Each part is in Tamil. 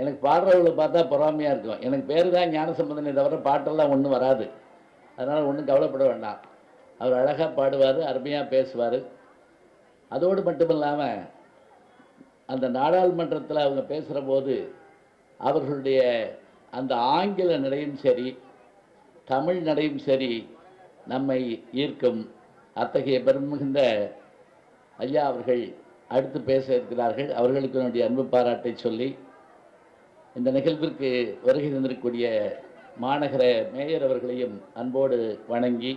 எனக்கு பாடுறவங்களை பார்த்தா பொறாமையாக இருக்கும். எனக்கு பேர் தான் ஞானசம்பந்தனை தவிர பாட்டெல்லாம் ஒன்றும் வராது. அதனால் ஒன்றும் கவலைப்பட வேண்டாம். அவர் அழகாக பாடுவார் அருமையாக பேசுவார். அதோடு மட்டும் இல்லாமல் அந்த நாடாளுமன்றத்தில் அவங்க பேசுகிற போது அவர்களுடைய அந்த ஆங்கில நடையும் சரி தமிழ் நடையும் சரி நம்மை ஈர்க்கும் அத்தகைய பெருமிகுந்த ஐயா அவர்கள் அடுத்து பேச இருக்கிறார்கள். அவர்களுக்கு என்னுடைய அன்பு பாராட்டை சொல்லி இந்த நிகழ்விற்கு வருகை தந்திருக்கக்கூடிய மாநகர மேயர் அவர்களையும் அன்போடு வணங்கி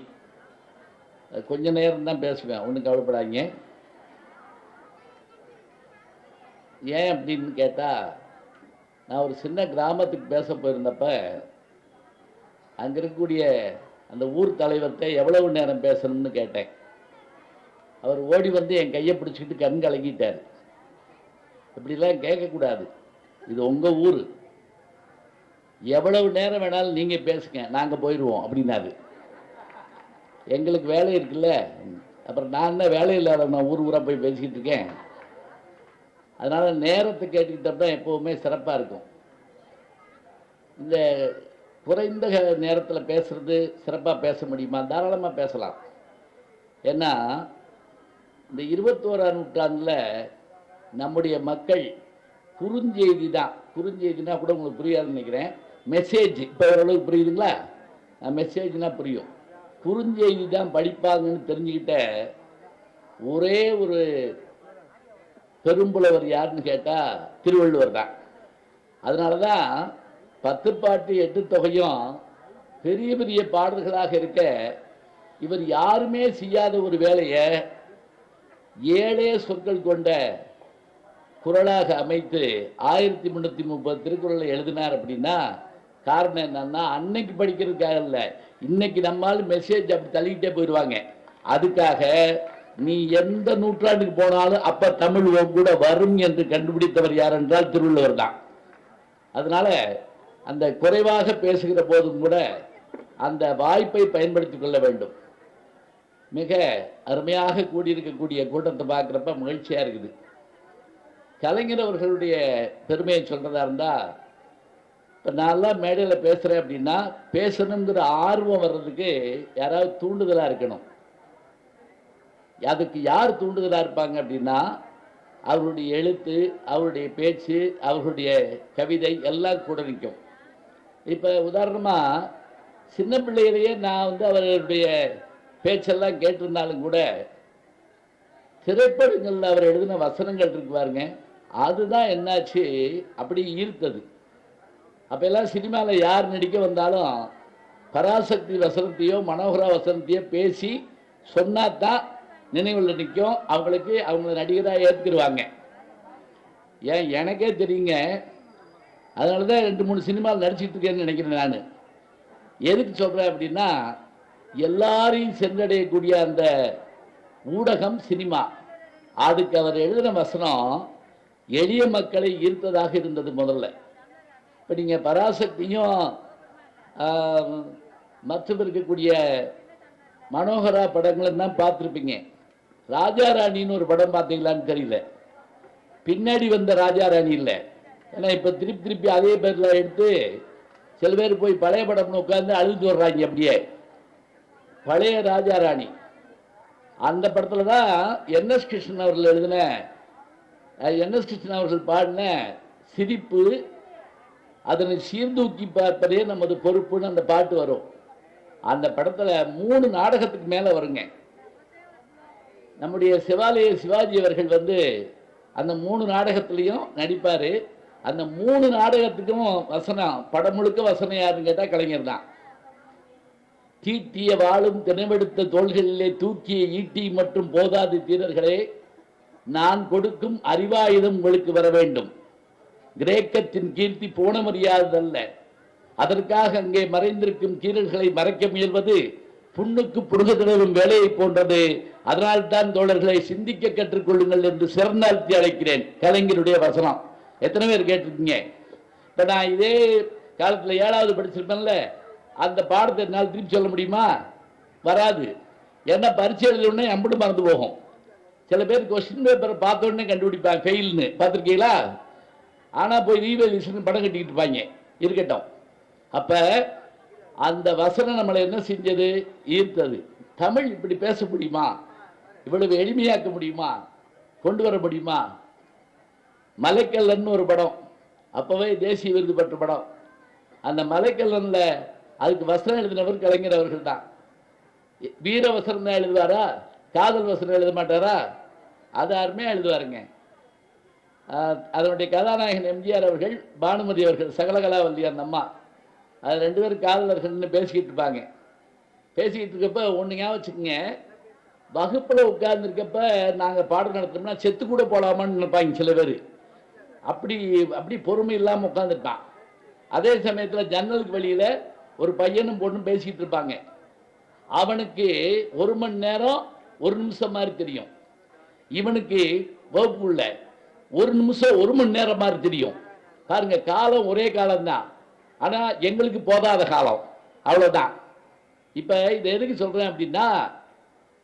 கொஞ்ச நேரம் தான் பேசுவேன் ஒன்றும் கவலைப்படாதீங்க. ஏன் அப்படின்னு கேட்டால் நான் ஒரு சின்ன கிராமத்துக்கு பேச போயிருந்தப்ப அங்கே இருக்கக்கூடிய அந்த ஊர் தலைவர்கிட்ட எவ்வளவு நேரம் பேசணும்னு கேட்டேன். அவர் ஓடி வந்து என் கையை பிடிச்சிக்கிட்டு கண் கலங்கிட்டார். இப்படிலாம் கேட்கக்கூடாது. இது உங்கள் ஊர். எவ்வளவு நேரம் வேணாலும் நீங்கள் பேசுங்க நாங்கள் போயிடுவோம் அப்படின்னாரு. எங்களுக்கு வேலை இருக்குல்ல அப்புறம் நான் என்ன வேலை இல்லாத நான் ஊர் ஊராக போய் பேசிக்கிட்டு இருக்கேன். அதனால் நேரத்தை கேட்டுக்கிட்டோம்னா எப்போவுமே சிறப்பாக இருக்கும். இந்த குறைந்த நேரத்தில் பேசுறது சிறப்பாக பேச முடியுமா? தாராளமாக பேசலாம். ஏன்னா இந்த இருபத்தோராம் நூற்றாண்டில் நம்முடைய மக்கள் குறுஞ்செய்தி தான். குறுஞ்செய்தினா கூட உங்களுக்கு புரியாதுன்னு நினைக்கிறேன். மெசேஜ் இப்போ ஓரளவுக்கு புரியுதுங்களா? மெசேஜ்னா புரியும். குறுஞ்செய்தி தான் படிப்பாங்கன்னு தெரிஞ்சுக்கிட்ட ஒரே ஒரு பெரும்புலவர் யாருன்னு கேட்டால் திருவள்ளுவர் தான். அதனால தான் பத்து பாட்டு எட்டு தொகையும் பெரிய பெரிய பாடல்களாக இருக்க இவர் யாருமே செய்யாத ஒரு வேலையை ஏழே சொற்கள் கொண்ட குரலாக அமைத்து ஆயிரத்தி முந்நூற்றி முப்பது திருக்குறளை எழுதினார் அப்படின்னா காரணம் என்னன்னா அன்னைக்கு படிக்கிறதுக்காக இல்லை. இன்னைக்கு நம்மால் மெசேஜ் அப்படி தள்ளிக்கிட்டே போயிடுவாங்க அதுக்காக நீ எந்த நூற்றாண்டுக்கு போனாலும் அப்ப தமிழ் கூட வரும் என்று கண்டுபிடித்தவர் யார் என்றால் திருவள்ளுவர் தான். அதனால அந்த குறைவாக பேசுகிற போதும் கூட அந்த வாய்ப்பை பயன்படுத்திக் கொள்ள வேண்டும். மிக அருமையாக கூடியிருக்கக்கூடிய கூட்டத்தை பார்க்குறப்ப மகிழ்ச்சியாக இருக்குது. கலைஞர் அவர்களுடைய பெருமையை சொல்றதா இருந்தால் இப்போ நான்லாம் மேடையில் பேசுகிறேன் அப்படின்னா பேசணுங்கிற ஆர்வம் வர்றதுக்கு யாராவது தூண்டுதலாக இருக்கணும். அதுக்கு யார் தூண்டுதலாக இருப்பாங்க அப்படின்னா அவருடைய எழுத்து அவருடைய பேச்சு அவருடைய கவிதை எல்லாம் கூட நிற்கும். இப்போ உதாரணமாக சின்ன பிள்ளையிலேயே நான் வந்து அவர்களுடைய பேச்செல்லாம் கேட்டிருந்தாலும் கூட திரைப்படங்களில் அவர் எழுதின வசனங்கள் இருக்கு பாருங்க அதுதான் என்னாச்சு அப்படி ஈர்த்தது. அப்பெல்லாம் சினிமாவில் யார் நடிக்க வந்தாலும் பராசக்தி வசனத்தையோ மனோகரா வசனத்தையோ பேசி சொன்னால் தான் நினைவில் நிற்கும். அவங்களுக்கு அவங்கள நடிகராக ஏற்றுக்கிடுவாங்க ஏன் எனக்கே தெரியுங்க. அதனால தான் ரெண்டு மூணு சினிமாவில் நடிச்சிட்டு இருக்கேன்னு நினைக்கிறேன் நான். எதுக்கு சொல்கிறேன் அப்படின்னா எல்லாரையும் சென்றடையக்கூடிய அந்த ஊடகம் சினிமா. அதுக்கு அவர் எழுதின வசனம் எளிய மக்களை ஈர்த்ததாக இருந்தது முதல்ல. இப்போ நீங்கள் பராசக்தியும் மற்றும் இருக்கக்கூடிய மனோகரா படங்களும் தான் பார்த்துருப்பீங்க. ராஜா ராணின்னு ஒரு படம் பார்த்தீங்களான்னு தெரியல. பின்னாடி வந்த ராஜா ராணி இல்லை. ஏன்னா இப்போ திருப்பி திருப்பி அதே பேரில் எடுத்து சில பேர் போய் பழைய படம்னு உட்காந்து அழுது வர்றாங்க அப்படியே. பழைய ராஜா ராணி. அந்த படத்தில் தான் என்எஸ் கிருஷ்ணன் அவர்கள் எழுதின என்எஸ் கிருஷ்ணன் அவர்கள் பாடின சிரிப்பு அதனை சீர்தூக்கி பார்ப்பதே நமது பொறுப்புன்னு அந்த பாட்டு வரும். அந்த படத்தில் மூணு நாடகத்துக்கு மேலே வருங்க. நம்முடைய சிவாலய சிவாஜி அவர்கள் வந்து அந்த மூணு நாடகத்துலேயும் நடிப்பார். அந்த மூணு நாடகத்துக்கும் வசனம் படம் முழுக்க வசனம் யாருன்னு கேட்டால் கலைஞர் தான். தீட்டிய வாழும் தினமெடுத்த தோள்களிலே தூக்கிய ஈட்டி மற்றும் போதாது தீரர்களே நான் கொடுக்கும் அறிவாயுதம் உங்களுக்கு வர வேண்டும். கிரேக்கத்தின் கீர்த்தி போன மரியாதல்ல அதற்காக அங்கே மறைந்திருக்கும் கீரல்களை மறைக்க முயல்வது புண்ணுக்கு புடுக தடவும் வேலையை போன்றது. அதனால்தான் தோழர்களை சிந்திக்க கற்றுக்கொள்ளுங்கள் என்று சிறந்தாழ்த்தி அழைக்கிறேன். கலைஞருடைய வசனம். எத்தனை பேர் கேட்டிருக்கீங்க? இப்போ நான் இதே காலத்தில் ஏழாவது படிச்சிருப்பேன்ல அந்த பாடத்தை என்னால் திருப்பி சொல்ல முடியுமா? வராது. ஏன்னா பரீட்சை எழுதின நம்மளும் மறந்து போகும். சில பேர் கொஸ்டின் பேப்பரை பார்த்த உடனே கண்டுபிடிப்பாங்க ஃபெயில்னு பார்த்துருக்கீங்களா? ஆனால் போய் ரீவேலியூஷன் படம் கட்டிக்கிட்டு இருப்பாங்க. இருக்கட்டும். அப்போ அந்த வசனம் நம்மளை என்ன செஞ்சது? ஈர்த்தது. தமிழ் இப்படி பேச முடியுமா? இவ்வளவு எளிமையாக்க முடியுமா? கொண்டு வர முடியுமா? மலைக்கல்லன்னு ஒரு படம். அப்போவே தேசிய விருது பெற்ற படம். அந்த மலைக்கல்லனில் அதுக்கு வசனம் எழுதினவர் கலைஞர் அவர்கள் தான். வீர வசனம் தான் எழுதுவாரா? காதல் வசனம் எழுத மாட்டாரா? அது அருமையாக எழுதுவாருங்க. அதனுடைய கதாநாயகன் எம்ஜிஆர் அவர்கள் பானுமதி அவர்கள் சகலகலாவல்லியார் அந்த அம்மா. அது ரெண்டு பேரும் காதலர்கள்னு பேசிக்கிட்டு இருப்பாங்க. பேசிக்கிட்டு இருக்கப்ப ஒன்று ஞாபகம் வச்சுக்கோங்க. வகுப்பில் உட்கார்ந்துருக்கப்ப நாங்கள் பாடம் நடத்தினோம்னா செத்து கூட போகலாமான்னு நினைப்பாங்க சில பேர். அப்படி அப்படி பொறுமை இல்லாமல் உட்காந்துருப்பான் அதே சமயத்தில் ஜன்னலுக்கு வெளியில் ஒரு பையனும் பொண்ணும் பேசிக்கிட்டு இருப்பாங்க. அவனுக்கு ஒரு மணி நேரம் ஒரு நிமிஷம் மாதிரி தெரியும். இவனுக்கு வகுப்புள்ள ஒரு நிமிஷம் ஒரு மணி நேரம் மாதிரி தெரியும். பாருங்க காலம் ஒரே காலம்தான். ஆனால் எங்களுக்கு போதாத காலம். அவ்வளோதான் இப்போ இதை எதுக்கு சொல்கிறேன் அப்படின்னா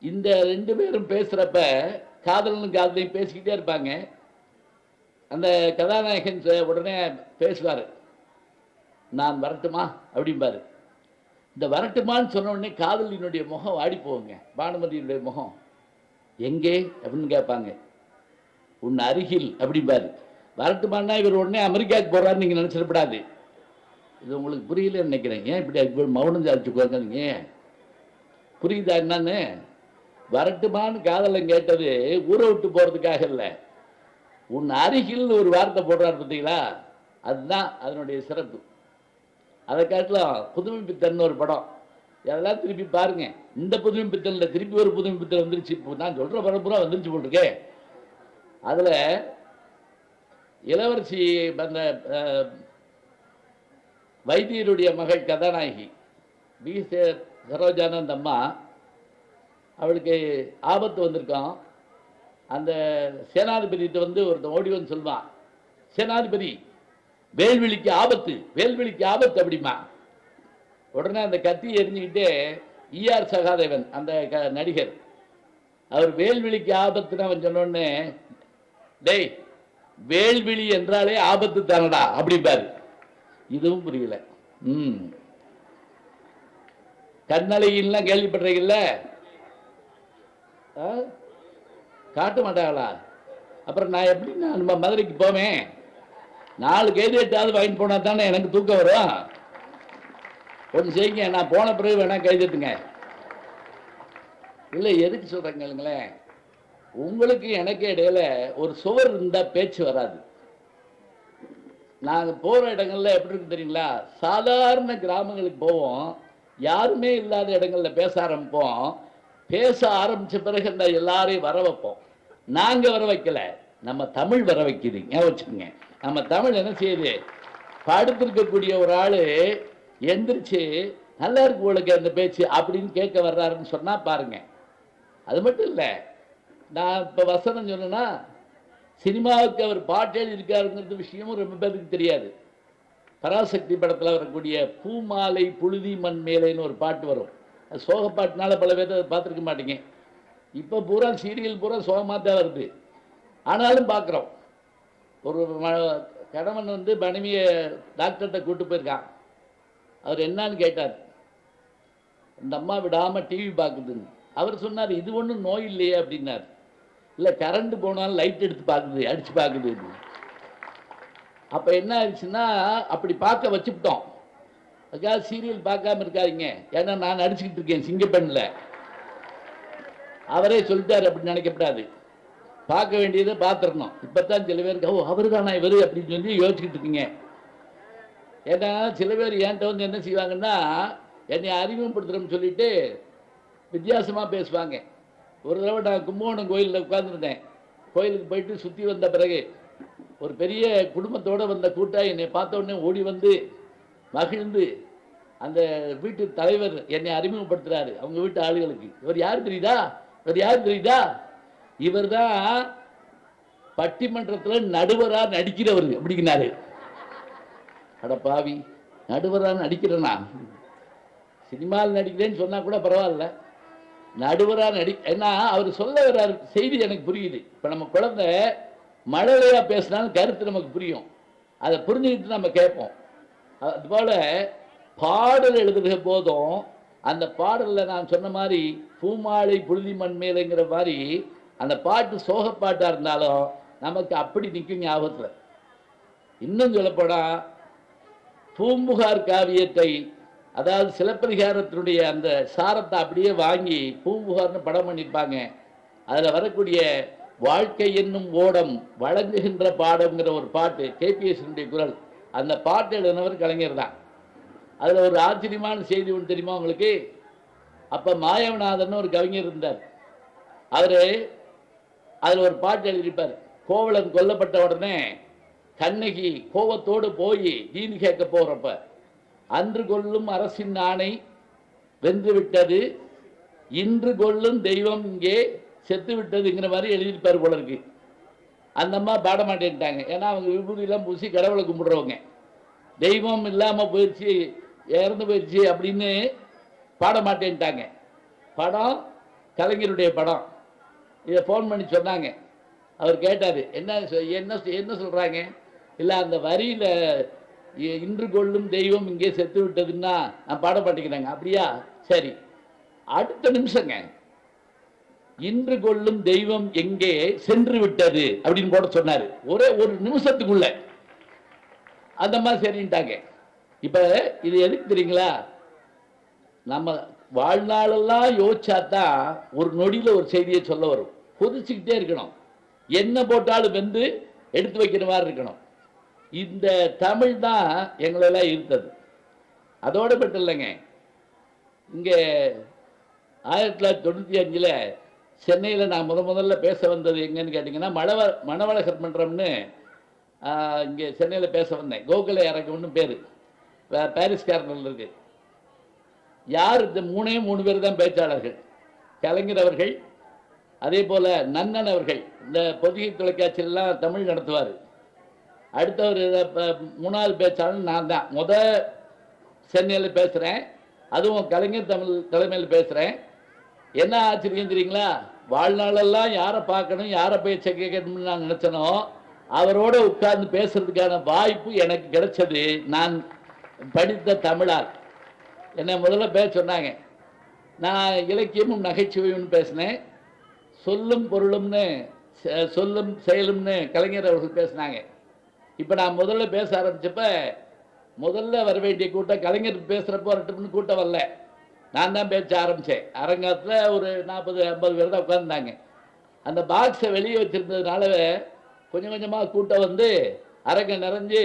இந்த ரெண்டு பேரும் பேசுகிறப்ப காதலனும் காதலையும் பேசிக்கிட்டே இருப்பாங்க. அந்த கதாநாயகன் உடனே பேசுவார். நான் வரட்டுமா? அப்படிம்பாரு. இந்த வரட்டுமான்னு சொன்ன உடனே காதலினுடைய முகம் வாடி போகுங்க. பானுமதியினுடைய முகம். எங்கே? அப்படின்னு கேட்பாங்க. உன் அருகில் அப்படிம்பாரு. வரட்டுமான்னா இவர் உடனே அமெரிக்காவுக்கு போறாருன்னு நீங்க நினைச்சிடப்படாது. இது உங்களுக்கு புரியலன்னு நினைக்கிறேன். ஏன் இப்படி இப்படி மௌனம் சாதிச்சுக்கோங்க உட்காந்துங்க புரியுதா என்னன்னு? வரட்டுமான்னு காதலன் கேட்டது ஊரை விட்டு போறதுக்காக இல்லை. உன் அருகில்னு ஒரு வார்த்தை போடுறாரு பார்த்தீங்களா? அதுதான் அதனுடைய சிறப்பு. அதை காட்டிலும் புதுமை பித்தன் ஒரு படம். இதெல்லாம் திருப்பி பாருங்க. இந்த புதுமை பித்தன்ல திருப்பி ஒரு புதுமை பித்தன் வந்துருச்சு. இப்போ நான் சொல்கிற படம் வந்துருச்சு போட்டிருக்கேன் அதுல இளவரசி அந்த வைத்தியருடைய மகள் கதாநாயகி பி சரோஜானந்த் அம்மா அவளுக்கு ஆபத்து வந்திருக்கோம். அந்த சேனாதிபதிகிட்ட வந்து ஒருத்தன் ஓடிவன் சொல்வான் சேனாதிபதி வேல்விழிக்கு ஆபத்து வேல்விழிக்கு ஆபத்து அப்படிமா உடனே அந்த கத்தி எரிஞ்சுக்கிட்டே இஆர் சகாதேவன் அந்த க- நடிகர் அவர் வேல்விழிக்கு ஆபத்துன்னு அவன் சொன்னோடனே டேய் வேல்விழி என்றாலே ஆபத்து தானடா அப்படிம்பாரு. இதுவும் புரியல. ம். கண்ணலையின்லாம் கேள்விப்படுறீங்கல்ல ஆ? காட்ட மாட்டாங்களா? அப்புறம் நான் எப்படி நான் நம்ம மதுரைக்கு போவேன் நாலு கேள்வி எட்டாவது வாங்கிட்டு போனா தானே எனக்கு தூக்கம் வரும்? ஒன்று செய்யுங்க நான் போன பிறகு வேணா கைதட்டுங்க இல்லை எதுக்கு சொல்றேங்க கேளுங்களேன். உங்களுக்கு எனக்கு இடையில ஒரு சுவர் இருந்தா பேச்சு வராது. நாங்கள் போகிற இடங்கள்ல எப்படி இருக்கு தெரியுங்களா? சாதாரண கிராமங்களுக்கு போவோம். யாருமே இல்லாத இடங்கள்ல பேச ஆரம்பிப்போம். பேச ஆரம்பித்த பிறகு அந்த எல்லாரையும் வர வைப்போம். நாங்கள் வர வைக்கல. நம்ம தமிழ் வர வைக்குது. ஏன் வச்சுக்கோங்க? நம்ம தமிழ் என்ன செய்யுது? படுத்திருக்கக்கூடிய ஒரு ஆள் எந்திரிச்சு நல்லா இருக்கு உங்களுக்கு அந்த பேச்சு அப்படின்னு கேட்க வர்றாருன்னு சொன்னால் பாருங்க. அது மட்டும் இல்லை. நான் இப்போ வசனம் சொன்னேன்னா சினிமாவுக்கு அவர் பாட்டு எழுதியிருக்காருங்கிறது விஷயமும் ரொம்ப பேருக்கு தெரியாது. பராசக்தி படத்தில் வரக்கூடிய பூமாலை புழுதி மண் மேலேன்னு ஒரு பாட்டு வரும். அது சோக பாட்டுனால பல பேர் அதை பார்த்துருக்க மாட்டீங்க. இப்போ பூரா சீரியல் பூரா சோகமாக தான் வருது. ஆனாலும் பார்க்குறோம். ஒரு கணவன் வந்து மனைவியை டாக்டர்கிட்ட கூப்பிட்டு போயிருக்கான். அவர் என்னன்னு கேட்டார். இந்த அம்மா விடாமல் டிவி பார்க்குதுன்னு. அவர் சொன்னார் இது ஒன்றும் நோய் இல்லையே அப்படின்னார். இல்லை கரண்ட் போனாலும் லைட் எடுத்து பார்க்குது அடித்து பார்க்குது அப்போ என்ன ஆயிடுச்சுன்னா அப்படி பார்க்க வச்சுக்கிட்டோம் அதுக்காக சீரியல் பார்க்காம இருக்காதீங்க. ஏன்னா நான் அடிச்சுக்கிட்டு இருக்கேன் சிங்கப்பெண்ணில் அவரே சொல்லிட்டார் அப்படி நினைக்கப்படாது. பார்க்க வேண்டியதை பார்த்துடணும். இப்போ தான் சில பேருக்கு ஓ அவர் தானா இவர்? அப்படின்னு சொல்லி யோசிச்சுக்கிட்டு இருக்கீங்க. ஏன்னா சில பேர் என்கிட்ட வந்து என்ன செய்வாங்கன்னா என்னை அறிமுகப்படுத்துகிறோம்னு சொல்லிட்டு வித்தியாசமாக பேசுவாங்க. ஒரு தடவை நான் கும்பகோணம் கோயிலில் உட்காந்துருந்தேன் கோயிலுக்கு போயிட்டு சுற்றி வந்த பிறகு ஒரு பெரிய குடும்பத்தோடு வந்த கூட்டம் என்னை பார்த்தோடனே ஓடி வந்து மகிழ்ந்து அந்த வீட்டு தலைவர் என்னை அறிமுகப்படுத்துகிறாரு அவங்க வீட்டு ஆளுகளுக்கு. இவர் யார் தெரியுதா? இவர் யார் தெரியுதா? இவர் தான் பட்டிமன்றத்தில் நடுவராக நடிக்கிறவர் அப்படிங்கிறாரு. அட பாவி நடுவராக நடிக்கிறேனா? சினிமாவில் நடிக்கிறேன்னு சொன்னால் கூட பரவாயில்ல. நடுவராக நடி ஏன்னா அவர் சொல்ல வர்றாரு செய்தி எனக்கு புரியுது. இப்போ நம்ம குழந்தை மழலையாக பேசினாலும் கருத்து நமக்கு புரியும். அதை புரிஞ்சுக்கிட்டு நம்ம கேட்போம். அதுபோல் பாடல் எழுதுகிற போதும் அந்த பாடலில் நான் சொன்ன மாதிரி பூமாலை புழுதி மண்மேலைங்கிற மாதிரி அந்த பாட்டு சோகப்பாட்டாக இருந்தாலும் நமக்கு அப்படி நிற்கும் ஞாபகத்தில். இன்னும் சொல்லப்போனால் பூம்புகார் காவியத்தை அதாவது சிலப்பதிகாரத்தினுடைய அந்த சாரத்தை அப்படியே வாங்கி பூம்புகார்னு படம் பண்ணியிருப்பாங்க. அதில் வரக்கூடிய வாழ்க்கை என்னும் ஓடம் வழங்குகின்ற பாடம்ங்கிற ஒரு பாட்டு கேபிஎஸ்னுடைய குரல். அந்த பாட்டு எழுதினவர் கலைஞர் தான். அதில் ஒரு ஆச்சரியமான செய்தி ஒன்று தெரியுமா உங்களுக்கு? அப்போ மாயவநாதன் ஒரு கவிஞர் இருந்தார். அவர் அதில் ஒரு பாட்டு எழுதியிருப்பார். கோவலன் கொல்லப்பட்ட உடனே கண்ணகி கோவத்தோடு போய் தீனி கேட்க போகிறப்ப அன்று கொல்லும் அரசின் ஆணை வென்று விட்டது இன்று கொல்லும் தெய்வம் இங்கே செத்து விட்டதுங்கிற மாதிரி எழுதியிருப்பார் போல இருக்கு. அந்த அம்மா பாட மாட்டேன்ட்டாங்க. ஏன்னா அவங்க விபூதியெல்லாம் பூசி கடவுளை கும்பிடுறவங்க. தெய்வம் இல்லாமல் போயிடுச்சு இறந்து போயிடுச்சு அப்படின்னு பாட மாட்டேன்ட்டாங்க. படம் கலைஞருடைய படம். இதை ஃபோன் பண்ணி சொன்னாங்க. அவர் கேட்டார் என்ன சொ- என்ன சொ- என்ன சொல்கிறாங்க இல்லை அந்த வரியில் இன்று கொள்ளும் தெய்வம் இங்கே செத்து விட்டதுன்னா நான் பாட மாட்டேங்கிறாங்க அப்படியா? சரி. அடுத்த நிமிஷங்க. இன்று கொள்ளும் தெய்வம் எங்கே சென்று விட்டது அப்படின்னு கூட சொன்னாரு. ஒரே ஒரு நிமிஷத்துக்குள்ள. அந்த மாதிரி சரின்ட்டாங்க. இப்ப இது எதுக்கு தெரியுங்களா? நம்ம வாழ்நாளெல்லாம் யோசிச்சாதான் ஒரு நொடியில ஒரு செய்தியை சொல்ல வரும். கொதிச்சுக்கிட்டே இருக்கணும். என்ன போட்டாலும் வந்து எடுத்து வைக்கிற மாதிரி இருக்கணும். இந்த தமிழ் தான் எங்களெல்லாம் ஈர்த்தது அதோடு மட்டும் இல்லைங்க இங்கே ஆயிரத்தி தொள்ளாயிரத்தி தொண்ணூற்றி அஞ்சில் சென்னையில் நான் முத முதல்ல பேச வந்தது எங்கன்னு கேட்டிங்கன்னா மணவ மணவழகர் மன்றம்னு இங்கே சென்னையில் பேச வந்தேன். கோகுல இறக்கம்னு பேர். பாரிஸ் கார்னரில் இருக்கு. யார் இந்த மூணே மூணு பேர் தான் பேச்சாளர்கள்? கலைஞர் அவர்கள் அதே போல் நன்னன் அவர்கள். இந்த பொதிகை தொலைக்காட்சியெல்லாம் தமிழ் நடத்துவார். அடுத்தவர் மூணாவது பேச்சாளர் நான் தான். முத சென்னையில் பேசுகிறேன் அதுவும் கலைஞர் தமிழ் தலைமையில் பேசுகிறேன் என்ன ஆச்சரியம் தெரியுங்களா? வாழ்நாளெல்லாம் யாரை பார்க்கணும் யாரை பேச்சை கேட்கணும்னு நான் நினச்சனோ அவரோட உட்கார்ந்து பேசுறதுக்கான வாய்ப்பு எனக்கு கிடைச்சது. நான் படித்த தமிழால். என்னை முதல்ல பேச சொன்னாங்க. நான் இலக்கியமும் நகைச்சுவையும் பேசினேன். சொல்லும் பொருளும்னு சொல்லும் செயலும்னு கலைஞர் அவர்கள் பேசினாங்க. இப்போ நான் முதல்ல பேச ஆரம்பிச்சப்ப முதல்ல வர வேண்டிய கூட்டம் கலைஞர் பேசுகிறப்போ வரட்டும்னு கூட்டம் வரல. நான் தான் பேச ஆரம்பித்தேன் அரங்கத்தில் ஒரு நாற்பது ஐம்பது பேர் தான் உட்காந்துருந்தாங்க அந்த பாக்ஸை வெளியே வச்சிருந்ததுனால கொஞ்சம் கொஞ்சமாக கூட்டம் வந்து அரங்கம் நிறைஞ்சு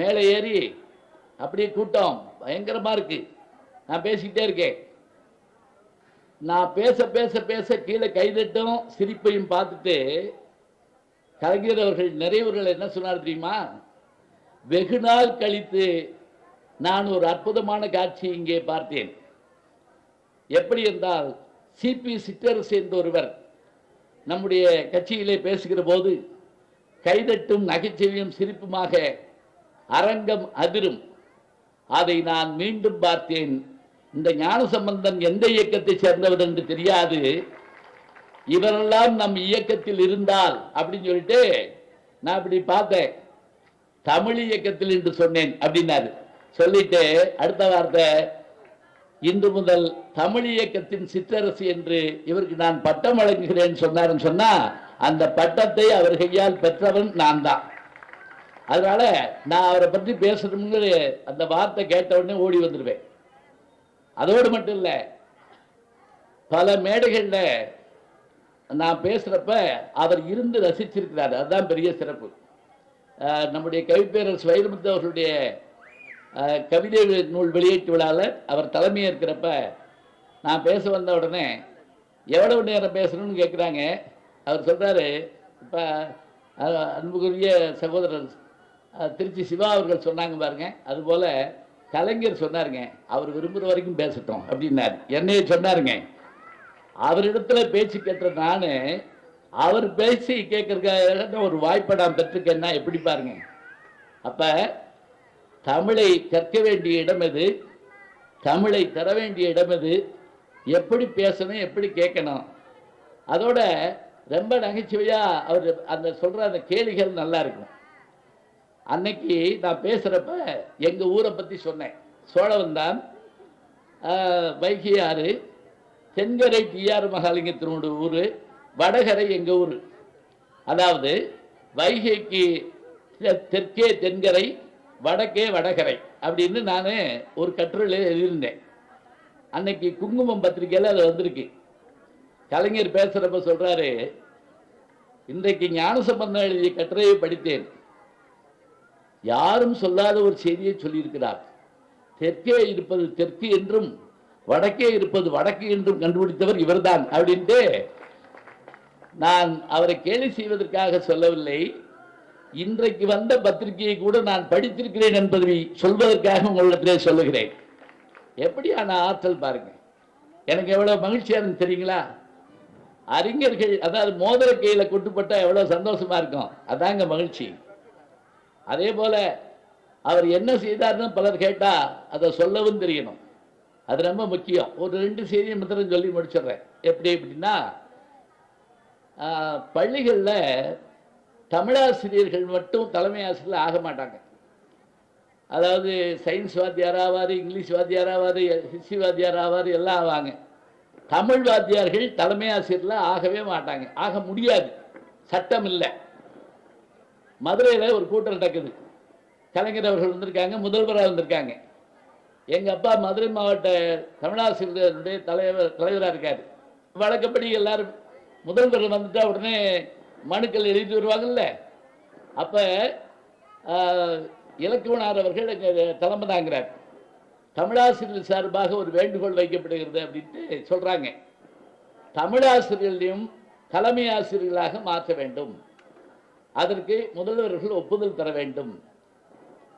மேலே ஏறி அப்படியே கூட்டம் பயங்கரமாக இருக்குது நான் பேசிக்கிட்டே இருக்கேன். நான் பேச பேச பேச கீழே கைதட்டும் சிரிப்பையும் பார்த்துட்டு கலைஞர் அவர்கள் நிறையவர்கள் என்ன சொன்னார் தெரியுமா? வெகு நாள் கழித்து நான் ஒரு அற்புதமான காட்சி இங்கே பார்த்தேன். எப்படி என்றால் சிபி சிற்றரசு என்ற ஒருவர் நம்முடைய கட்சியிலே பேசுகிற போது கைதட்டும் நகைச்சுவையும் சிரிப்புமாக அரங்கம் அதிரும். அதை நான் மீண்டும் பார்த்தேன். இந்த ஞான சம்பந்தம் எந்த இயக்கத்தை சேர்ந்தவர் என்று தெரியாது. இவரெல்லாம் நம் இயக்கத்தில் இருந்தால் அப்படின்னு சொல்லிட்டு நான் இப்படி பார்த்தேன். தமிழ் இயக்கத்தில் என்று சொன்னேன் அப்படின்னாரு. சொல்லிட்டு அடுத்த வார்த்தை இன்று முதல் தமிழ் இயக்கத்தின் சிற்றரசு என்று இவருக்கு நான் பட்டம் வழங்குகிறேன் சொன்னாருன்னு சொன்னா அந்த பட்டத்தை அவர் கையால் பெற்றவன் நான் தான். அதனால நான் அவரை பற்றி பேசணும்னு அந்த வார்த்தை கேட்ட உடனே ஓடி வந்துடுவேன் அதோடு மட்டும் இல்லை பல மேடைகளில் நான் பேசுகிறப்ப அவர் இருந்து ரசிச்சிருக்கிறார். அதுதான் பெரிய சிறப்பு. நம்முடைய கவிப்பேரர் வைரமுத்து அவர்களுடைய கவிதை நூல் வெளியீட்டு விழாவில் அவர் தலைமையேற்கிறப்ப நான் பேச வந்த உடனே எவ்வளவு நேரம் பேசணும்னு கேட்குறாங்க அவர் சொல்கிறாரு இப்போ அன்புக்குரிய சகோதரர் திருச்சி சிவா அவர்கள் சொன்னாங்க பாருங்க. அதுபோல் கலைஞர் சொன்னாருங்க அவர் விரும்புகிற வரைக்கும் பேசட்டும். அப்படின்னாரு. என்னையே சொன்னாருங்க. அவரிடத்துல பேச்சு கேட்ட நான் அவர் பேசி கேட்கறதுக்காக ஒரு வாய்ப்பை நான் பெற்றுக்கேன்னா எப்படி பாருங்க. அப்ப தமிழை கற்க வேண்டிய இடம் எது? தமிழை தர வேண்டிய இடம் எது? எப்படி பேசணும் எப்படி கேட்கணும்? அதோட ரொம்ப நகைச்சுவையாக அவர் அந்த சொல்கிற அந்த கேளிகள் நல்லா இருக்கும். அன்னைக்கு நான் பேசுகிறப்ப எங்கள் ஊரை பற்றி சொன்னேன். சோழவன் தான் வைகை ஆறு தென்கரை பிஆர் மகாலிங்கத்தினோட ஊர் வடகரை எங்கள் ஊர்? அதாவது வைகைக்கு தெற்கே தென்கரை வடக்கே வடகரை அப்படின்னு நான் ஒரு கட்டுரையில் எழுதியிருந்தேன். அன்னைக்கு குங்குமம் பத்திரிக்கையில் அது வந்திருக்கு. கலைஞர் பேசுகிறப்ப சொல்கிறாரு இன்றைக்கு ஞானசம்பந்தம் எழுதிய கட்டுரையை படித்தேன். யாரும் சொல்லாத ஒரு செய்தியை சொல்லியிருக்கிறார். தெற்கே இருப்பது தெற்கு என்றும் வடக்கே இருப்பது வடக்கு என்றும் கண்டுபிடித்தவர் இவர்தான் அப்படின்ட்டு நான் அவரை கேலி செய்வதற்காக சொல்லவில்லை. இன்றைக்கு வந்த பத்திரிகையை கூட நான் படித்திருக்கிறேன் என்பதை சொல்வதற்காக உங்களிடத்திலே சொல்லுகிறேன். எப்படியான ஆற்றல் பாருங்க. எனக்கு எவ்வளவு மகிழ்ச்சியாக இருந்து தெரியுங்களா? அறிஞர்கள் அதாவது மோதிர கையில் கொட்டுப்பட்டால் எவ்வளோ சந்தோஷமாக இருக்கும். அதாங்க மகிழ்ச்சி. அதே போல் அவர் என்ன செய்தார்னு பலர் கேட்டால் அதை சொல்லவும் தெரியணும். அது ரொம்ப முக்கியம். ஒரு ரெண்டு செய்தியை மட்டும் சொல்லி முடிச்சிடுறேன். எப்படி எப்படின்னா பள்ளிகளில் தமிழாசிரியர்கள் மட்டும் தலைமை ஆசிரியர்கள் ஆக மாட்டாங்க. அதாவது சயின்ஸ் வாத்தியார் ஆவார் இங்கிலீஷ் வாத்தியார் ஆவார் ஹிஸ்ட்ரி வாத்தியார் ஆவார் எல்லாம் ஆவாங்க. தமிழ் வாத்தியார்கள் தலைமை ஆசிரியரில் ஆகவே மாட்டாங்க. ஆக முடியாது. சட்டம் இல்லை. மதுரையில் ஒரு கூட்டம் நடக்குது. கலைஞர் அவர்கள் வந்திருக்காங்க முதல்வராக வந்திருக்காங்க. எங்கள் அப்பா மதுரை மாவட்ட தமிழாசிரியருடைய தலைவர் தலைவராக இருக்கார். வழக்கப்படி எல்லாரும் முதல்வர் வந்துட்டா உடனே மனுக்கள் எழுதி வருவாங்கல்ல அப்போ இலக்குவனார் அவர்கள் எங்கள் தலைமை தாங்கிறார் தமிழாசிரியர் சார்பாக ஒரு வேண்டுகோள் வைக்கப்படுகிறது அப்படின்ட்டு சொல்கிறாங்க தமிழாசிரியர்களையும் தலைமை ஆசிரியர்களாக மாற்ற வேண்டும். அதற்கு முதல்வர்கள் ஒப்புதல் தர வேண்டும்.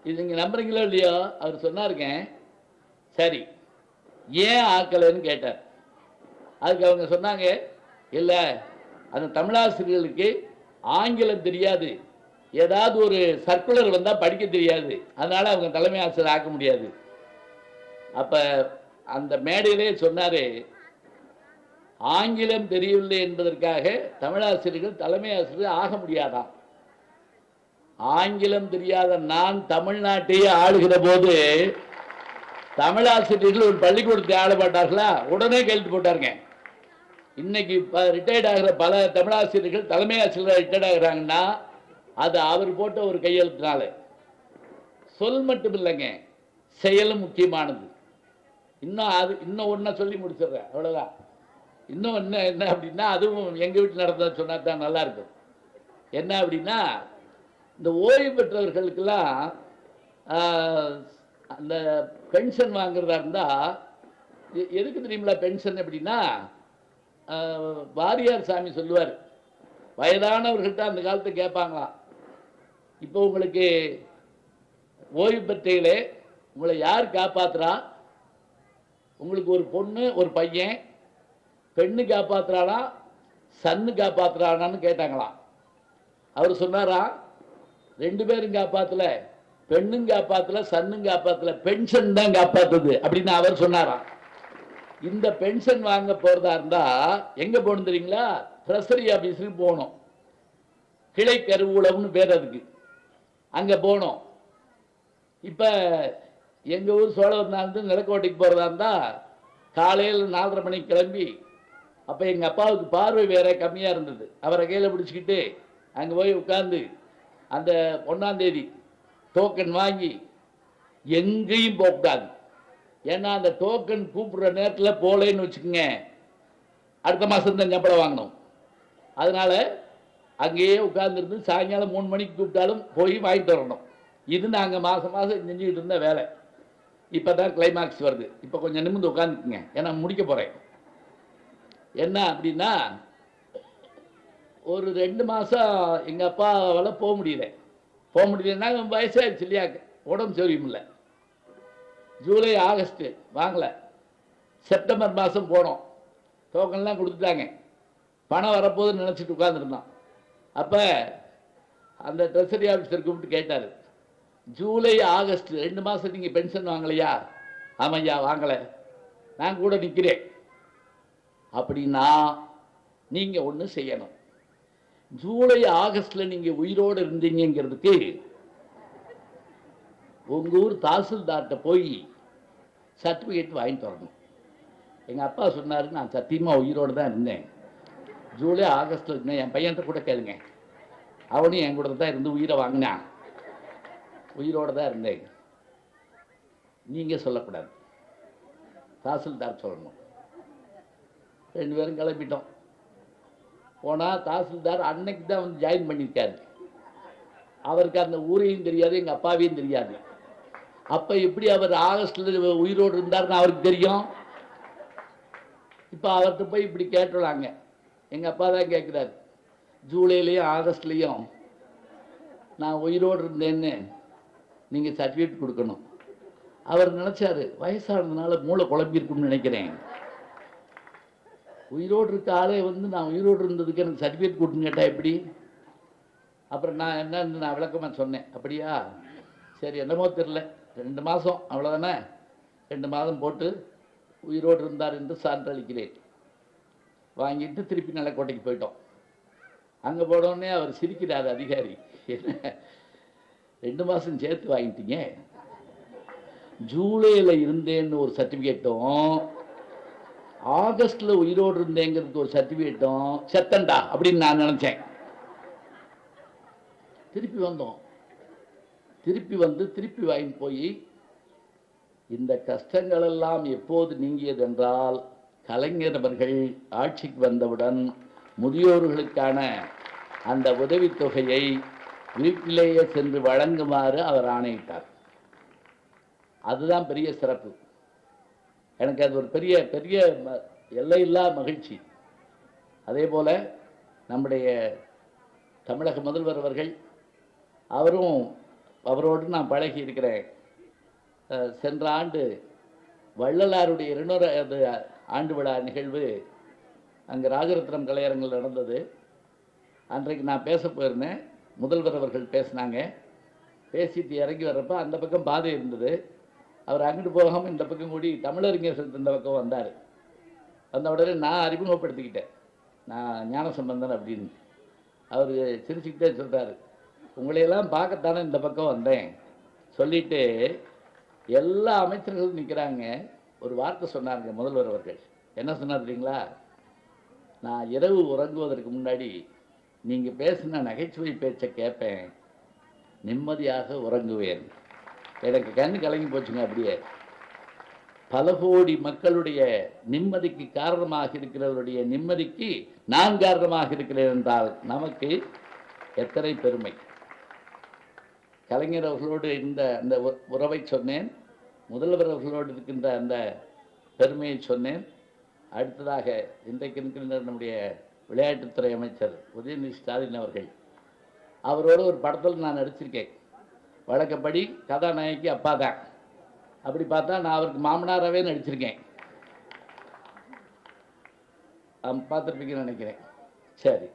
இது நீங்கள் நம்புறீங்களோ இல்லையோ? அவர் சொன்னாருங்க சரி. ஏன் ஆக்கலைன்னு கேட்டார். அதுக்கு அவங்க சொன்னாங்க இல்லை அந்த தமிழாசிரியர்களுக்கு ஆங்கிலம் தெரியாது. ஏதாவது ஒரு சர்க்குலர் வந்தால் படிக்க தெரியாது. அதனால அவங்க தலைமை ஆசிரியர் ஆக்க முடியாது. அப்போ அந்த மேடையிலே சொன்னார் ஆங்கிலம் தெரியவில்லை என்பதற்காக தமிழாசிரியர்கள் தலைமை ஆசிரியர் ஆக முடியாதான் ஆங்கிலம் தெரியாத நான் தமிழ்நாட்டையே ஆளுகிற போது தமிழாசிரியர்கள் ஒரு பள்ளிக்கூடத்தை ஆளப்பட்டார்களா உடனே கையெழுத்து போட்டாருங்க. இன்னைக்கு ரிட்டையர்ட் ஆகிற பல தமிழாசிரியர்கள் தலைமை ஆசிரியராக ரிட்டையர்ட் ஆகிறாங்கன்னா அது அவர் போட்ட ஒரு கையெழுத்தினால. சொல் மட்டும் இல்லைங்க செயலும் முக்கியமானது. இன்னும் அது இன்னும் ஒன்றை சொல்லி முடிச்சிடுறேன் அவ்வளோதான் இன்னும் என்ன என்ன அப்படின்னா அதுவும் எங்கள் வீட்டில் நடந்ததை சொன்னா தான் நல்லா இருக்கும். என்ன அப்படின்னா இந்த ஓய்வு பெற்றவர்களுக்கெல்லாம் அந்த பென்ஷன் வாங்குறதா இருந்தால் எதுக்கு தெரியுமில பென்ஷன் அப்படின்னா வாரியார் சாமி சொல்லுவார். வயதானவர்கள்ட்ட அந்த காலத்தை கேட்பாங்களாம் இப்போ உங்களுக்கு ஓய்வு பெற்றீங்களே உங்களை யார் காப்பாத்துறா? உங்களுக்கு ஒரு பொண்ணு ஒரு பையன் பெண்ணு காப்பாத்துறானா சன்னு காப்பாத்துறானான்னு கேட்டாங்களாம். அவர் சொன்னாரா ரெண்டு பேரும் காப்பாத்தல. பெண்ணும் காப்பாத்தல சன்னும் காப்பாத்தல பென்ஷன் தான் காப்பாத்துது அப்படின்னு அவர் சொன்னாராம் இந்த பென்ஷன் வாங்க போறதா இருந்தா எங்க போகணும் தெரியுங்களா? ட்ரெஸரி ஆபீஸுக்கு போகணும். கிளை கருவூலம்னு பேர் அதுக்கு. அங்க போனோம் இப்ப எங்க ஊர் சோழவந்தாந்து நிலக்கோட்டைக்கு போறதா இருந்தா காலையில் நாலரை மணிக்கு கிளம்பி அப்ப எங்க அப்பாவுக்கு பார்வை வேற கம்மியா இருந்தது. அவரை கையில பிடிச்சிக்கிட்டு அங்க போய் உட்காந்து அந்த ஒன்னாம் தேதி டோக்கன் வாங்கி எங்கேயும் போகக்கூடாது. ஏன்னா அந்த டோக்கன் கூப்பிடுற நேரத்தில் போகலன்னு வச்சுக்கோங்க. அடுத்த மாதம் தான் சம்பளம் வாங்கணும். அதனால் அங்கேயே உட்காந்துருந்து சாயங்காலம் மூணு மணிக்கு கூப்பிட்டாலும் போய் வாங்கிட்டு வரணும். இது நாங்கள் மாதம் மாதம் செஞ்சுக்கிட்டு இருந்த வேலை. இப்போ தான் கிளைமாக்ஸ் வருது. இப்போ கொஞ்சம் நிமிர்ந்து உட்காந்துக்குங்க ஏன்னா முடிக்க போகிறேன் என்ன அப்படின்னா ஒரு ரெண்டு மாதம் எங்கள் அப்பாவால் போக முடியல. போக முடியலன்னா வயசாகிடுச்சு இல்லையாக்கு. உடம்பு சரியுமில்ல ஜூலை ஆகஸ்ட்டு வாங்கலை. செப்டம்பர் மாதம் போனோம். டோக்கன்லாம் கொடுத்துட்டாங்க. பணம் வரப்போகுதுன்னு நினச்சிட்டு உட்காந்துருந்தோம் அப்போ அந்த ட்ரெஸரி ஆஃபீஸர் கூப்பிட்டு கேட்டார். ஜூலை ஆகஸ்ட் ரெண்டு மாதம் நீங்கள் பென்ஷன் வாங்கலையா? ஆமையா வாங்கலை. நான் கூட நிற்கிறேன் அப்படின்னா நீங்கள் ஒன்று செய்யணும். ஜூலை ஆகஸ்ட்ல நீங்கள் உயிரோடு இருந்தீங்கிறதுக்கு உங்க ஊர் தாசில்தார்கிட்ட போய் சர்டிஃபிகேட் வாங்கிட்டு வரணும் எங்கள் அப்பா சொன்னார் நான் சத்தியமாக உயிரோடு தான் இருந்தேன். ஜூலை ஆகஸ்ட்டில் இருந்தேன் என் பையன்கிட்ட கூட கேளுங்க. அவனும் என் கூட தான் இருந்து உயிரை வாங்கினான் உயிரோடு தான் இருந்தேன். நீங்கள் சொல்லக்கூடாது. தாசில்தார் சொல்லணும். ரெண்டு பேரும் கிளம்பிட்டோம். போனால் தாசில்தார் அன்னைக்கு தான் வந்து ஜாயின் பண்ணியிருக்காரு. அவருக்கு அந்த ஊரையும் தெரியாது எங்கள் அப்பாவையும் தெரியாது. அப்போ எப்படி அவர் ஆகஸ்டில் உயிரோடு இருந்தாருன்னு அவருக்கு தெரியும். இப்போ அவர்கிட்ட போய் இப்படி கேட்டுறாங்க. எங்கள் அப்பா தான் கேட்குறாரு ஜூலைலேயும் ஆகஸ்ட்லேயும் நான் உயிரோடு இருந்தேன்னு நீங்கள் சர்டிஃபிகேட் கொடுக்கணும். அவர் நினச்சாரு வயசானதுனால மூளை குழம்பியிருக்கும்னு நினைக்கிறேன். உயிரோடு இருக்க ஆளே வந்து நான் உயிரோடு இருந்ததுக்கு எனக்கு சர்டிஃபிகேட் கொடுன்னு கேட்டால் எப்படி? அப்புறம் நான் என்னன்னு நான் விளக்கமாக சொன்னேன். அப்படியா? சரி என்னமோ தெரில ரெண்டு மாதம் அவ்வளோதானே ரெண்டு மாதம் போட்டு உயிரோடு இருந்தார் என்று சான்றளிக்கிறேன். வாங்கிட்டு திருப்பி நல்லக்கோட்டைக்கு போயிட்டோம். அங்கே போனோடனே அவர் சிரிக்கிறார் அதிகாரி. என்ன? ரெண்டு மாதம் சேர்த்து வாங்கிட்டீங்க? ஜூலையில் இருந்தேன்னு ஒரு சர்டிஃபிகேட்டும் ஆகஸ்ட்ல உயிரோடு இருந்தேங்கிறதுக்கு ஒரு சர்டிஃபிகேட்டும் செத்தண்டா அப்படின்னு நான் நினச்சேன். திருப்பி வந்தோம். திருப்பி வந்து திருப்பி வாங்கி போய் இந்த கஷ்டங்கள் எல்லாம் எப்போது நீங்கியது என்றால் கலைஞர் அவர்கள் ஆட்சிக்கு வந்தவுடன் முதியோர்களுக்கான அந்த உதவித்தொகையை வீட்டிலேயே சென்று வழங்குமாறு அவர் ஆணையிட்டார். அதுதான் பெரிய சிறப்பு. எனக்கு அது ஒரு பெரிய பெரிய ம- எல்லையில்லா மகிழ்ச்சி. அதே போல் நம்முடைய தமிழக முதல்வர் அவர்கள் அவரும் அவரோடு நான் பழகி இருக்கிறேன். சென்ற ஆண்டு வள்ளலாருடைய இருநூறாவது ஆண்டு விழா நிகழ்வு அங்கே ராஜரத்னம் கலையரங்கில் நடந்தது. அன்றைக்கு நான் பேச போயிருந்தேன். முதல்வர் அவர்கள் பேசினாங்க. பேசிட்டு இறங்கி வர்றப்ப அந்த பக்கம் பாதை இருந்தது. அவர் அங்கிட்டு போகாமல் இந்த பக்கம் கூடி தமிழறிஞர் இந்த பக்கம் வந்தார் வந்த உடனே நான் அறிமுகப்படுத்திக்கிட்டேன் நான் ஞான சம்பந்தன் அப்படின்னு அவர் சிரிச்சுக்கிட்டே சொல்கிறாரு உங்களையெல்லாம் பார்க்கத்தானே இந்த பக்கம் வந்தேன் சொல்லிட்டு எல்லா அமைச்சர்களும் நிற்கிறாங்க ஒரு வார்த்தை சொன்னாருங்க முதல்வர் அவர்கள் என்ன சொன்னார் தெரியுங்களா நான் இரவு உறங்குவதற்கு முன்னாடி நீங்கள் பேசின நகைச்சுவை பேச்சை கேட்பேன் நிம்மதியாக உறங்குவேன் எனக்கு கண்ணு கலங்கி போச்சுங்க அப்படியே. பல கோடி மக்களுடைய நிம்மதிக்கு காரணமாக இருக்கிறவருடைய நிம்மதிக்கு நான் காரணமாக இருக்கிறேன் என்றால் நமக்கு எத்தனை பெருமை. கலைஞர் அவர்களோடு இந்த அந்த உறவை சொன்னேன். முதல்வர் அவர்களோடு இருக்கின்ற அந்த பெருமையை சொன்னேன். அடுத்ததாக இன்றைக்கு இருக்கின்ற நம்முடைய விளையாட்டுத்துறை அமைச்சர் உதயநிதி ஸ்டாலின் அவர்கள். அவரோட ஒரு படத்தில் நான் நடிச்சிருக்கேன். வழக்கப்படி கதாநாயகி அப்பா தான் அப்படி பார்த்தா நான் அவருக்கு மாமனாராகவே நடிச்சிருக்கேன். பார்த்துருப்பீங்கன்னு நினைக்கிறேன். சரி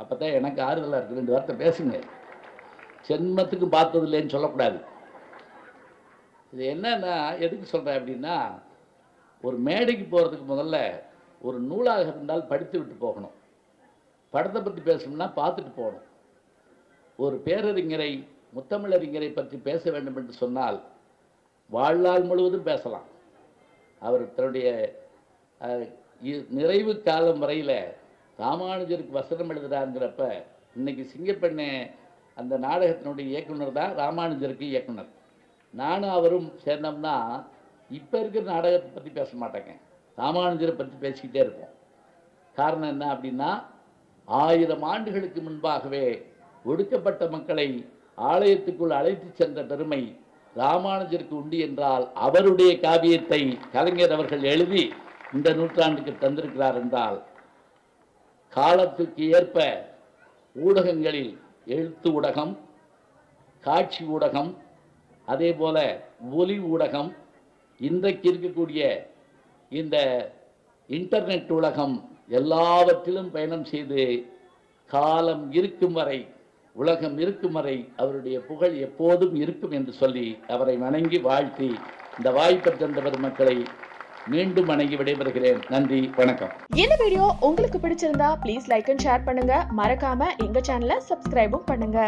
அப்போ தான் எனக்கு ஆறுதலாக இருக்குது ரெண்டு வார்த்தை பேசுங்க. ஜென்மத்துக்கு பார்த்தது இல்லைன்னு சொல்லக்கூடாது. இது என்னன்னா எதுக்கு சொல்கிறேன் அப்படின்னா ஒரு மேடைக்கு போகிறதுக்கு முதல்ல ஒரு நூலாக இருந்தால் படித்து விட்டு போகணும். படத்தை பற்றி பேசணும்னா பார்த்துட்டு போகணும். ஒரு பேரறிஞரை முத்தமிழறிஞரை பற்றி பேச வேண்டும் என்று சொன்னால் வாழ்நாள் முழுவதும் பேசலாம். அவர் தன்னுடைய நிறைவு காலம் வரையில் ராமானுஜருக்கு வசனம் எழுதுறாங்கிறப்ப இன்னைக்கு சிங்கப்பெண்ணே அந்த நாடகத்தினுடைய இயக்குனர் தான் ராமானுஜருக்கு இயக்குனர். நானும் அவரும் சேர்ந்தோம்னா இப்போ இருக்கிற நாடகத்தை பற்றி பேச மாட்டேங்க. ராமானுஜரை பற்றி பேசிக்கிட்டே இருப்போம். காரணம் என்ன அப்படின்னா ஆயிரம் ஆண்டுகளுக்கு முன்பாகவே ஒடுக்கப்பட்ட மக்களை ஆலயத்துக்குள் அழைத்து சென்ற பெருமை ராமானுஜருக்கு உண்டு என்றால் அவருடைய காவியத்தை கலைஞர் அவர்கள் எழுதி இந்த நூற்றாண்டுக்கு தந்திருக்கிறார் என்றால் காலத்துக்கு ஏற்ப ஊடகங்களில் எழுத்து ஊடகம் காட்சி ஊடகம் அதே போல ஒலி ஊடகம் இன்றைக்கு இருக்கக்கூடிய இந்த இன்டர்நெட் உலகம் எல்லாவற்றிலும் பயணம் செய்து காலம் இருக்கும் வரை உலகம் இருக்கும் வரை அவருடைய புகழ் எப்போதும் இருக்கும் என்று சொல்லி அவரை வணங்கி வாழ்த்தி இந்த வாய்ப்பை தந்த பெருமக்களை மீண்டும் வணங்கி விடைபெறுகிறேன். நன்றி வணக்கம். இந்த வீடியோ உங்களுக்கு பிடிச்சிருந்தா ப்ளீஸ் லைக் அண்ட் ஷேர் பண்ணுங்க. மறக்காம எங்க சேனலை சப்ஸ்கிரைபும் பண்ணுங்க.